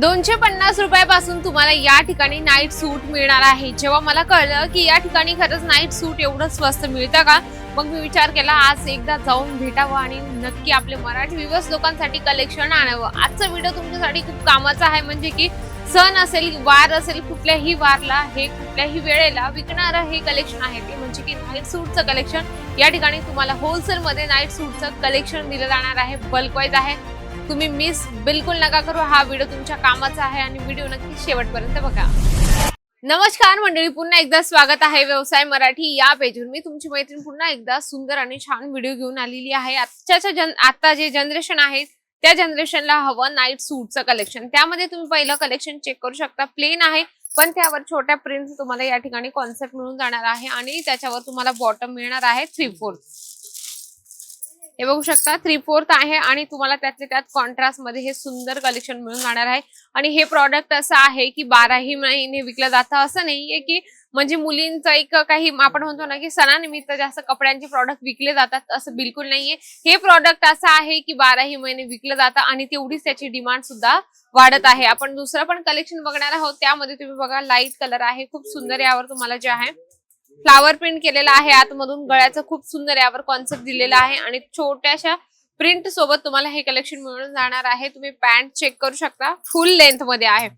दोनशे पन्नास रुपयापासून तुम्हाला या ठिकाणी नाईट सूट मिळणार आहे. जेव्हा मला कळलं की या ठिकाणी खरंच नाईट सूट एवढं स्वस्त मिळतं का? मग मी विचार केला आज एकदा जाऊन भेटावं आणि नक्की आपले मराठी विवस लोकांसाठी कलेक्शन आणावं. आजचा व्हिडिओ तुमच्यासाठी खूप कामाचा आहे म्हणजे की सण असेल वार असेल कुठल्याही वारला हे कुठल्याही वेळेला विकणारं हे कलेक्शन आहे ते. म्हणजे की नाईट सूटचं कलेक्शन या ठिकाणी तुम्हाला होलसेलमध्ये नाईट सूटचं कलेक्शन दिलं जाणार आहे. बल्क वाईज आहे. तुम्ही मिस बिलकुल नका करू. हा व्हिडिओ तुमच्या कामाचा आहे आणि व्हिडिओ नक्की शेवटपर्यंत बघा. नमस्कार मंडळी पुन्हा एकदा स्वागत आहे व्यवसाय मराठी या पेजवर मी तुमची मैत्रीण पुन्हा एकदा सुंदर आणि छान व्हिडिओ घेऊन आलेली आहे. आजच्या जन आता जे जनरेशन आहे त्या जनरेशनला हवं नाईट सूटचं कलेक्शन त्यामध्ये तुम्ही पहिलं कलेक्शन चेक करू शकता. प्लेन आहे पण त्यावर छोट्या प्रिंट तुम्हाला या ठिकाणी कॉन्सेप्ट मिळून जाणार आहे आणि त्याच्यावर तुम्हाला बॉटम मिळणार आहे थ्री फोर्थ हे बघू शकता थ्री फोर्थ आहे आणि तुम्हाला त्यातले त्यात कॉन्ट्रास्टमध्ये हे सुंदर कलेक्शन मिळून जाणार आहे. आणि हे प्रॉडक्ट असं आहे की बाराही महिने विकलं जातं. असं नाहीये की म्हणजे मुलींचं एक काही आपण म्हणतो ना की सणानिमित्त जास्त कपड्यांचे प्रॉडक्ट विकले जातात असं बिलकुल नाहीये. हे प्रॉडक्ट असं आहे की बाराही महिने विकलं जातं आणि तेवढीच त्याची डिमांड सुद्धा वाढत आहे. आपण दुसरं पण कलेक्शन बघणार आहोत. त्यामध्ये तुम्ही बघा लाइट कलर आहे. खूप सुंदर यावर तुम्हाला जे आहे फ्लावर प्रिंट केलेला आहे आतमधून. गळ्याचं खूप सुंदर यावर कॉन्सेप्ट दिलेला आहे आणि छोट्याशा प्रिंट सोबत तुम्हाला हे कलेक्शन मिळून जाणार आहे. तुम्ही पॅन्ट चेक करू शकता. फुल लेंथमध्ये आहे.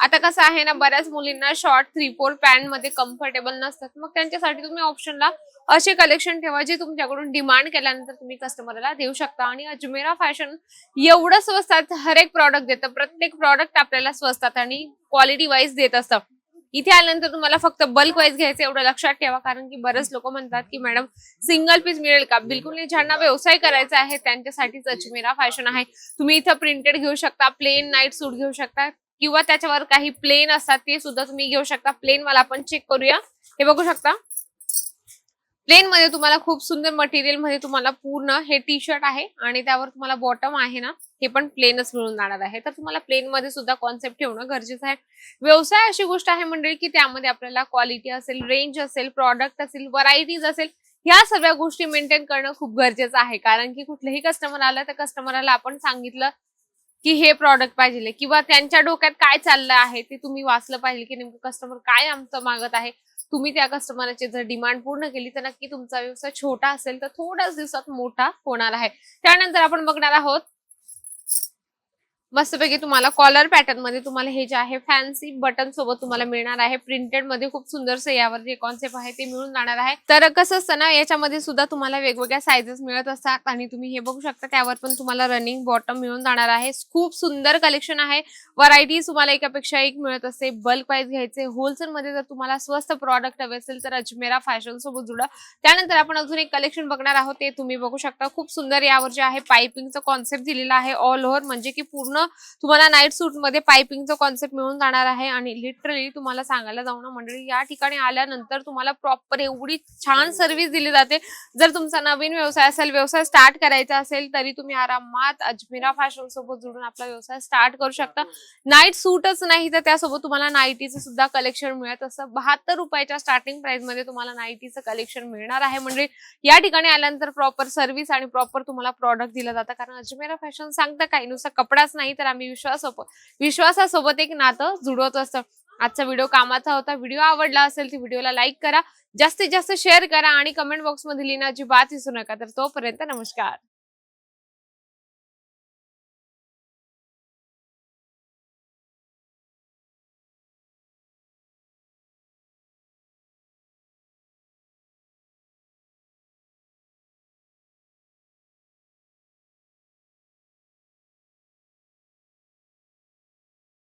आता कसं आहे ना बऱ्याच मुलींना शॉर्ट थ्री फोर पॅन्टमध्ये कम्फर्टेबल नसतात. मग त्यांच्यासाठी तुम्ही ऑप्शनला असे कलेक्शन ठेवा जे तुमच्याकडून डिमांड केल्यानंतर तुम्ही कस्टमरला देऊ शकता. आणि अजमेरा फॅशन एवढं स्वस्तात हर एक प्रॉडक्ट देतं. प्रत्येक प्रॉडक्ट आपल्याला स्वस्तात आणि क्वालिटी वाईज देत असतं. इथे आल्यानंतर तुम्हाला फक्त बल्क वाईज घ्यायचं एवढं लक्षात ठेवा कारण की बरेच लोक म्हणतात की मॅडम सिंगल पीस मिळेल का? बिलकुल नाही. ज्यांना व्यवसाय करायचा आहे त्यांच्यासाठीच अजमेरा फॅशन आहे. तुम्ही इथं प्रिंटेड घेऊ शकता प्लेन नाईट सूट घेऊ शकता किंवा त्याच्यावर काही प्लेन असतात ते सुद्धा तुम्ही घेऊ शकता. प्लेन मला आपण चेक करूया. हे बघू शकता. प्लेन मध्ये तुम्हाला खूप सुंदर मटेरियलमध्ये तुम्हाला पूर्ण हे टी शर्ट आहे आणि त्यावर तुम्हाला बॉटम आहे ना हे पण प्लेनच मिळून जाणार आहे. तर तुम्हाला प्लेन मध्ये सुद्धा कॉन्सेप्ट ठेवणं गरजेचं आहे. व्यवसाय अशी गोष्ट आहे मंडळी की त्यामध्ये आपल्याला क्वालिटी असेल रेंज असेल प्रॉडक्ट असेल व्हरायटीज असेल ह्या सगळ्या गोष्टी मेंटेन करणं खूप गरजेचं आहे. कारण की कुठलंही कस्टमर आलं तर कस्टमरला आपण सांगितलं की हे प्रॉडक्ट पाहिजे किंवा त्यांच्या डोक्यात काय चाललं आहे ते तुम्ही वाचलं पाहिजे की नेमकं कस्टमर काय आमचं मागत आहे. तुम्ही त्या कस्टमरची जर डिमांड पूर्ण केली तर नक्की तुमचा व्यवसाय छोटा असेल तर थोड्याच दिवसात मोठा होणार आहे. त्यानंतर आपण बघणार आहोत मस्तपैकी तुम्हाला कॉलर पॅटर्नमध्ये तुम्हाला हे जे आहे फॅन्सी बटन सोबत तुम्हाला मिळणार आहे. प्रिंटेडमध्ये खूप सुंदरसं यावर जे कॉन्सेप्ट आहे ते मिळून जाणार आहे. तर कसं असतं ना याच्यामध्ये सुद्धा तुम्हाला वेगवेगळ्या सायझेस मिळत असतात आणि तुम्ही हे बघू शकता त्यावर पण तुम्हाला रनिंग बॉटम मिळून जाणार आहे. खूप सुंदर कलेक्शन आहे. व्हरायटी तुम्हाला एकापेक्षा एक मिळत असते. बल्क वाईज घ्यायचे. होलसेल मध्ये जर तुम्हाला स्वस्त प्रॉडक्ट हवे असेल तर अजमेरा फॅशन सोबत जुडा. त्यानंतर आपण अजून एक कलेक्शन बघणार आहोत. ते तुम्ही बघू शकता. खूप सुंदर यावर जे आहे पाइपिंगचं कॉन्सेप्ट दिलेला आहे. ऑल ओव्हर म्हणजे की पूर्ण तुम्हाला नाईट सूटमध्ये पायपिंगचं कॉन्सेप्ट मिळून जाणार आहे आणि लिटरली तुम्हाला सांगायला जाऊ ना मंडळी या ठिकाणी आल्यानंतर तुम्हाला प्रॉपर एवढी छान सर्व्हिस दिली जाते. जर तुमचा नवीन व्यवसाय असेल व्यवसाय स्टार्ट करायचा असेल तरी तुम्ही आरामात अजमेरा फॅशन सोबत जोडून आपला व्यवसाय स्टार्ट करू शकता. नाईट सूटच नाही तर त्यासोबत तुम्हाला नाईटीचं सुद्धा कलेक्शन मिळत असतं बहात्तर रुपयाच्या स्टार्टिंग प्राइसमध्ये तुम्हाला नाईटीचं कलेक्शन मिळणार आहे म्हणजे या ठिकाणी आल्यानंतर प्रॉपर सर्व्हिस आणि प्रॉपर तुम्हाला प्रॉडक्ट दिलं जातं. कारण अजमेरा फॅशन सांगतं काही नुसतं कपडाच नाही नाही तर आम्ही विश्वासोबत विश्वासासोबत एक नातं जुडवत असतं. आजचा व्हिडिओ कामाचा होता व्हिडिओ आवडला असेल तर व्हिडिओला लाईक करा जास्तीत जास्त शेअर करा आणि कमेंट बॉक्समध्ये लिहिण्याची बात विसरू नका. तर तोपर्यंत नमस्कार.